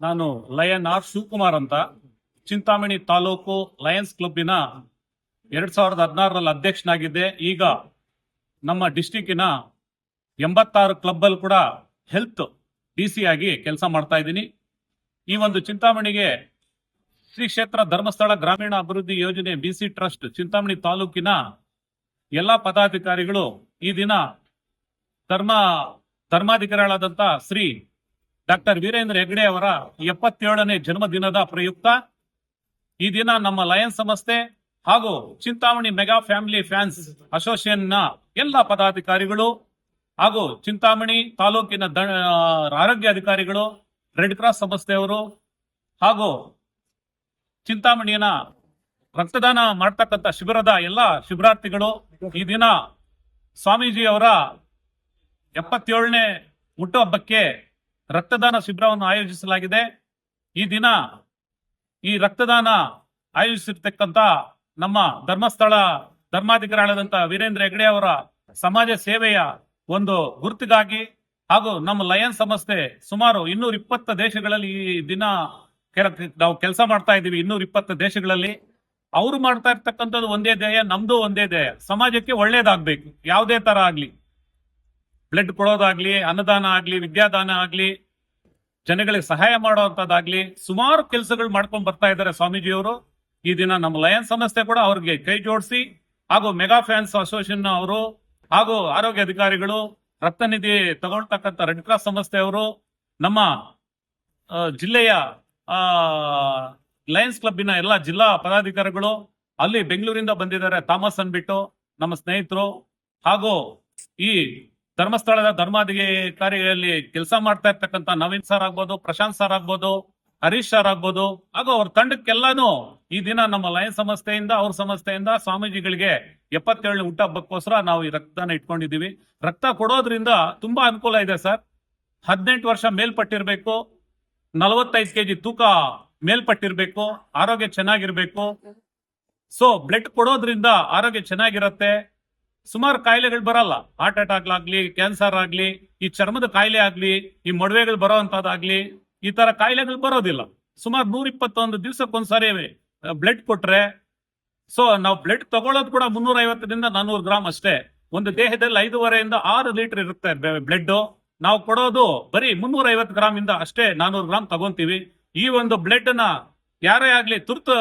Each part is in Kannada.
ನಾನು ಲಯನ್ ಆರ್ ಶಿವಕುಮಾರ್ ಅಂತ ಚಿಂತಾಮಣಿ ತಾಲೂಕು ಲಯನ್ಸ್ ಕ್ಲಬ್ಬಿನ ಎರಡ್ ಸಾವಿರದ ಹದಿನಾರರಲ್ಲಿ ಅಧ್ಯಕ್ಷನಾಗಿದ್ದೆ. ಈಗ ನಮ್ಮ ಡಿಸ್ಟಿಕ್ಕಿನ ಎಂಬತ್ತಾರು ಕ್ಲಬ್ಬಲ್ಲಿ ಕೂಡ ಹೆಲ್ತ್ ಡಿ ಸಿ ಆಗಿ ಕೆಲಸ ಮಾಡ್ತಾ ಇದ್ದೀನಿ. ಈ ಒಂದು ಚಿಂತಾಮಣಿಗೆ ಶ್ರೀ ಕ್ಷೇತ್ರ ಧರ್ಮಸ್ಥಳ ಗ್ರಾಮೀಣ ಅಭಿವೃದ್ಧಿ ಯೋಜನೆ ಬಿ ಸಿ ಟ್ರಸ್ಟ್ ಚಿಂತಾಮಣಿ ತಾಲೂಕಿನ ಎಲ್ಲಾ ಪದಾಧಿಕಾರಿಗಳು ಈ ದಿನ ಧರ್ಮ ಧರ್ಮಾಧಿಕಾರಿಗಳಾದಂತ ಶ್ರೀ ಡಾಕ್ಟರ್ ವೀರೇಂದ್ರ ಹೆಗ್ಡೆ ಅವರ ಎಪ್ಪತ್ತೇಳನೇ ಜನ್ಮದಿನದ ಪ್ರಯುಕ್ತ ಈ ದಿನ ನಮ್ಮ ಲಯನ್ ಸಂಸ್ಥೆ ಹಾಗೂ ಚಿಂತಾಮಣಿ ಮೆಗಾ ಫ್ಯಾಮಿಲಿ ಫ್ಯಾನ್ಸ್ ಅಸೋಸಿಯೇಷನ್ನ ಎಲ್ಲ ಪದಾಧಿಕಾರಿಗಳು ಹಾಗೂ ಚಿಂತಾಮಣಿ ತಾಲೂಕಿನ ಆರೋಗ್ಯ ಅಧಿಕಾರಿಗಳು, ರೆಡ್ ಕ್ರಾಸ್ ಸಂಸ್ಥೆಯವರು ಹಾಗೂ ಚಿಂತಾಮಣಿಯನ್ನ ರಕ್ತದಾನ ಮಾಡ್ತಕ್ಕಂಥ ಶಿಬಿರದ ಎಲ್ಲ ಶಿಬಿರಾರ್ಥಿಗಳು ಈ ದಿನ ಸ್ವಾಮೀಜಿ ಅವರ ಎಪ್ಪತ್ತೇಳನೇ ಹುಟ್ಟುಹಬ್ಬಕ್ಕೆ ರಕ್ತದಾನ ಶಿಬಿರವನ್ನು ಆಯೋಜಿಸಲಾಗಿದೆ. ಈ ದಿನ ಈ ರಕ್ತದಾನ ಆಯೋಜಿಸಿರ್ತಕ್ಕಂಥ ನಮ್ಮ ಧರ್ಮಸ್ಥಳ ಧರ್ಮಾಧಿಕಾರಿಗಳಾದಂಥ ವೀರೇಂದ್ರ ಹೆಗ್ಡೆ ಅವರ ಸಮಾಜ ಸೇವೆಯ ಒಂದು ಗುರುತಿಗಾಗಿ ಹಾಗೂ ನಮ್ಮ ಲಯನ್ ಸಂಸ್ಥೆ ಸುಮಾರು ಇನ್ನೂರ ಇಪ್ಪತ್ತು ದೇಶಗಳಲ್ಲಿ ಈ ದಿನ ನಾವು ಕೆಲಸ ಮಾಡ್ತಾ ಇದ್ದೀವಿ ಇನ್ನೂರ ಇಪ್ಪತ್ತು ದೇಶಗಳಲ್ಲಿ. ಅವರು ಮಾಡ್ತಾ ಇರ್ತಕ್ಕಂಥದ್ದು ಒಂದೇ ಧ್ಯೇಯ, ನಮ್ದು ಒಂದೇ ಧ್ಯೇಯ. ಸಮಾಜಕ್ಕೆ ಒಳ್ಳೇದಾಗ್ಬೇಕು. ಯಾವುದೇ ತರ ಆಗ್ಲಿ. ಬ್ಲಡ್ ಕೊಡೋದಾಗ್ಲಿ, ಅನ್ನದಾನ ಆಗ್ಲಿ, ವಿದ್ಯಾದಾನ ಆಗ್ಲಿ, ಜನಗಳಿಗೆ ಸಹಾಯ ಮಾಡುವಂತದ್ದಾಗ್ಲಿ ಸುಮಾರು ಕೆಲಸಗಳು ಮಾಡ್ಕೊಂಡು ಬರ್ತಾ ಇದ್ದಾರೆ ಸ್ವಾಮೀಜಿಯವರು. ಈ ದಿನ ನಮ್ಮ ಲಯನ್ ಸಂಸ್ಥೆ ಕೂಡ ಅವ್ರಿಗೆ ಕೈ ಜೋಡಿಸಿ, ಹಾಗೂ ಮೆಗಾ ಫ್ಯಾನ್ಸ್ ಅಸೋಸಿಯೇಷನ್ ಅವರು, ಹಾಗೂ ಆರೋಗ್ಯ ಅಧಿಕಾರಿಗಳು ರಕ್ತನಿಧಿ ತಗೊಳ್ತಕ್ಕಂಥ ರೆಡ್ ಕ್ರಾಸ್ ಸಂಸ್ಥೆಯವರು ನಮ್ಮ ಜಿಲ್ಲೆಯ ಲಯನ್ಸ್ ಕ್ಲಬ್ಬಿನ ಎಲ್ಲ ಜಿಲ್ಲಾ ಪದಾಧಿಕಾರಿಗಳು, ಅಲ್ಲಿ ಬೆಂಗಳೂರಿಂದ ಬಂದಿದ್ದಾರೆ ಥಾಮಸ್ ಅನ್ಬಿಟ್ಟು, ನಮ್ಮ ಸ್ನೇಹಿತರು, ಹಾಗೂ ಈ ಧರ್ಮಸ್ಥಳದ ಧರ್ಮಾಧಿಕಾರಿಗಳಲ್ಲಿ ಕೆಲಸ ಮಾಡ್ತಾ ಇರ್ತಕ್ಕಂಥ ನವೀನ್ ಸರ್ ಆಗ್ಬೋದು, ಪ್ರಶಾಂತ್ ಸರ್ ಆಗ್ಬೋದು, ಹರೀಶ್ ಸರ್ ಆಗ್ಬೋದು. ಹಾಗೂ ಅವ್ರ ತಂಡಕ್ಕೆಲ್ಲಾನು ಈ ದಿನ ನಮ್ಮ ಲಯನ್ ಸಂಸ್ಥೆಯಿಂದ, ಅವ್ರ ಸಂಸ್ಥೆಯಿಂದ ಸ್ವಾಮೀಜಿಗಳಿಗೆ ಎಪ್ಪತ್ತೇಳನೇ ಹಬ್ಬಕ್ಕೋಸ್ಕರ ನಾವು ಈ ರಕ್ತನ ಇಟ್ಕೊಂಡಿದ್ದೀವಿ. ರಕ್ತ ಕೊಡೋದ್ರಿಂದ ತುಂಬಾ ಅನುಕೂಲ ಇದೆ ಸರ್ ಹದಿನೆಂಟು ವರ್ಷ ಮೇಲ್ಪಟ್ಟಿರ್ಬೇಕು. ನಲವತ್ತೈದು ಕೆಜಿ ತೂಕ ಮೇಲ್ಪಟ್ಟಿರ್ಬೇಕು. ಆರೋಗ್ಯ ಚೆನ್ನಾಗಿರ್ಬೇಕು. ಸೊ ಬ್ಲಡ್ ಕೊಡೋದ್ರಿಂದ ಆರೋಗ್ಯ ಚೆನ್ನಾಗಿರತ್ತೆ. ಸುಮಾರು ಕಾಯಿಲೆಗಳು ಬರಲ್ಲ. ಹಾರ್ಟ್ ಅಟ್ಯಾಕ್ ಆಗ್ಲಿ ಕ್ಯಾನ್ಸರ್ ಆಗ್ಲಿ, ಈ ಚರ್ಮದ ಕಾಯಿಲೆ ಆಗ್ಲಿ, ಈ ಮೊಡವೆಗಳು ಬರೋ ಅಂತದಾಗ್ಲಿ ಈ ತರ ಕಾಯಿಲೆಗಳು ಬರೋದಿಲ್ಲ. ಸುಮಾರು ನೂರ ಇಪ್ಪತ್ತೊಂದು ದಿವಸಕ್ಕೊಂದ್ಸರಿ ಬ್ಲಡ್ ಕೊಟ್ರೆ ಸೊ ನಾವು ಬ್ಲಡ್ ತಗೊಳ್ಳೋದು ಕೂಡ ಮುನ್ನೂರ ಐವತ್ತರಿಂದ ನಾನ್ನೂರು ಗ್ರಾಮ್ ಅಷ್ಟೇ. ಒಂದು ದೇಹದಲ್ಲಿ ಐದೂವರೆಯಿಂದ ಆರು ಲೀಟರ್ ಇರುತ್ತೆ ಬ್ಲಡ್ ನಾವು ಕೊಡೋದು ಬರೀ ಮುನ್ನೂರ ಐವತ್ತು ಗ್ರಾಮ್ ಇಂದ ಅಷ್ಟೇ ನಾನ್ನೂರು ಗ್ರಾಮ್ ತಗೊಂತೀವಿ. ಈ ಒಂದು ಬ್ಲಡ್ನ ಯಾರೇ ಆಗ್ಲಿ ತುರ್ತು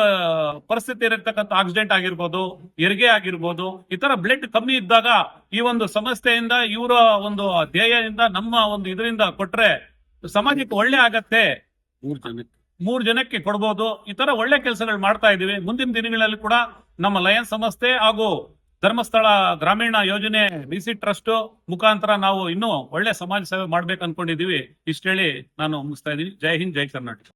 ಪರಿಸ್ಥಿತಿ ಇರತಕ್ಕಂಥ ಆಕ್ಸಿಡೆಂಟ್ ಆಗಿರ್ಬೋದು ಹೆರಿಗೆ ಆಗಿರ್ಬೋದು ಈ ತರ ಬ್ಲಡ್ ಕಮ್ಮಿ ಇದ್ದಾಗ ಈ ಒಂದು ಸಮಸ್ಯೆಯಿಂದ ಇವರ ಒಂದು ಧ್ಯೇಯದಿಂದ ನಮ್ಮ ಒಂದು ಇದರಿಂದ ಕೊಟ್ರೆ ಸಮಾಜಕ್ಕೆ ಒಳ್ಳೆ ಆಗತ್ತೆ. ಮೂರ್ ಜನಕ್ಕೆ. ಮೂರ್ ಜನಕ್ಕೆ ಕೊಡ್ಬೋದು. ಈ ತರ ಒಳ್ಳೆ ಕೆಲಸಗಳು ಮಾಡ್ತಾ ಇದೀವಿ. ಮುಂದಿನ ದಿನಗಳಲ್ಲಿ ಕೂಡ ನಮ್ಮ ಲಯನ್ ಸಂಸ್ಥೆ ಹಾಗೂ ಧರ್ಮಸ್ಥಳ ಗ್ರಾಮೀಣ ಯೋಜನೆ ಡಿ ಸಿ ಟ್ರಸ್ಟ್ ಮುಖಾಂತರ ನಾವು ಇನ್ನೂ ಒಳ್ಳೆ ಸಮಾಜ ಸೇವೆ ಮಾಡ್ಬೇಕು ಅನ್ಕೊಂಡಿದೀವಿ ಇಷ್ಟ ಹೇಳಿ ನಾನು ಮುಗಿಸ್ತಾ ಇದೀನಿ ಜೈ ಹಿಂದ್ ಜೈ ಕರ್ನಾಟಕ.